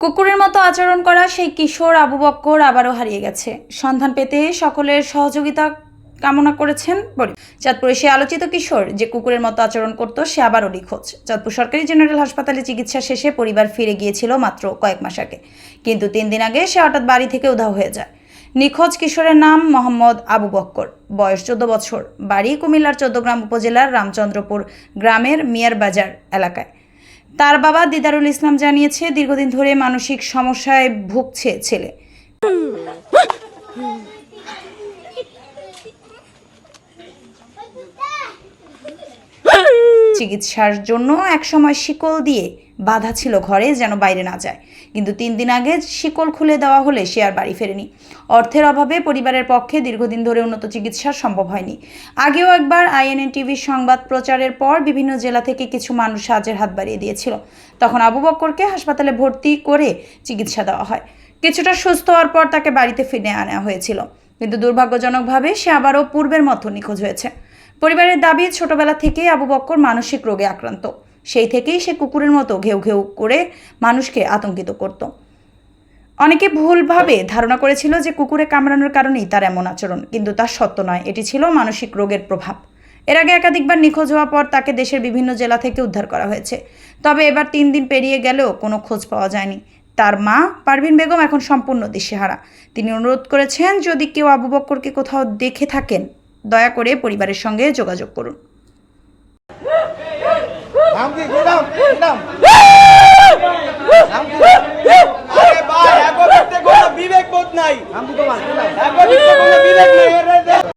কুকুরের মতো আচরণ করা সেই কিশোর আবু বক্কর আবারও হারিয়ে গেছে। সন্ধান পেতে সকলের সহযোগিতা কামনা করেছেন বলে চাঁদপুরে সে আলোচিত কিশোর যে কুকুরের মতো আচরণ করত, সে আবারও নিখোঁজ। চাঁদপুর সরকারি জেনারেল হাসপাতালে চিকিৎসা শেষে পরিবার ফিরে গিয়েছিল মাত্র কয়েক মাস আগে। কিন্তু তিন দিন আগে সে হঠাৎ বাড়ি থেকে উধাও হয়ে যায়। নিখোঁজ কিশোরের নাম মোহাম্মদ আবু বক্কর। বয়স চোদ্দ বছর। বাড়ি কুমিল্লার চৌদ্দগ্রাম উপজেলার রামচন্দ্রপুর গ্রামের মিয়ার বাজার এলাকায়। তার বাবা দিদারুল ইসলাম জানিয়েছে দীর্ঘদিন ধরে মানসিক সমস্যায় ভুগছে ছেলে। চিকিৎসার জন্য একসময় শিকল দিয়ে বাধা ছিল ঘরে যেন বাইরে না যায়। কিন্তু তিন দিন আগে শিকল খুলে দেওয়া হলে সে আর বাড়ি ফেরেনি। অর্থের অভাবে পরিবারের পক্ষে দীর্ঘদিন ধরে উন্নত চিকিৎসা সম্ভব হয়নি। আগেও একবার আইএনএন টিভির সংবাদ প্রচারের পর বিভিন্ন জেলা থেকে কিছু মানুষ সাহায্যের হাত বাড়িয়ে দিয়েছিল। তখন আবু বক্করকে হাসপাতালে ভর্তি করে চিকিৎসা দেওয়া হয়। কিছুটা সুস্থ হওয়ার পর তাকে বাড়িতে ফিরে আনা হয়েছিল। কিন্তু দুর্ভাগ্যজনকভাবে সে আবারও পূর্বের মতো নিখোঁজ হয়েছে। পরিবারের দাবি, ছোটবেলা থেকেই আবু বক্কর মানসিক রোগে আক্রান্ত। সেই থেকেই সে কুকুরের মতো ঘেউ ঘেউ করে মানুষকে আতঙ্কিত করত। অনেকে ভুলভাবে ধারণা করেছিল যে কুকুরে কামড়ানোর কারণেই তার এমন আচরণ, কিন্তু তা সত্য নয়, এটি ছিল মানসিক রোগের প্রভাব। এর আগে একাধিকবার নিখোঁজ হওয়ার পর তাকে দেশের বিভিন্ন জেলা থেকে উদ্ধার করা হয়েছে। তবে এবার তিন দিন পেরিয়ে গেলেও কোনো খোঁজ পাওয়া যায়নি। তার মা, পারভিন বেগম, এখন সম্পূর্ণ দিশেহারা। তিনি অনুরোধ করেছেন, যদি কেউ আবু বক্করকে কোথাও দেখে থাকেন দয়া করে পরিবারের সঙ্গে যোগাযোগ করুন। বিবেক বোধ নাই। বিবেক নাই।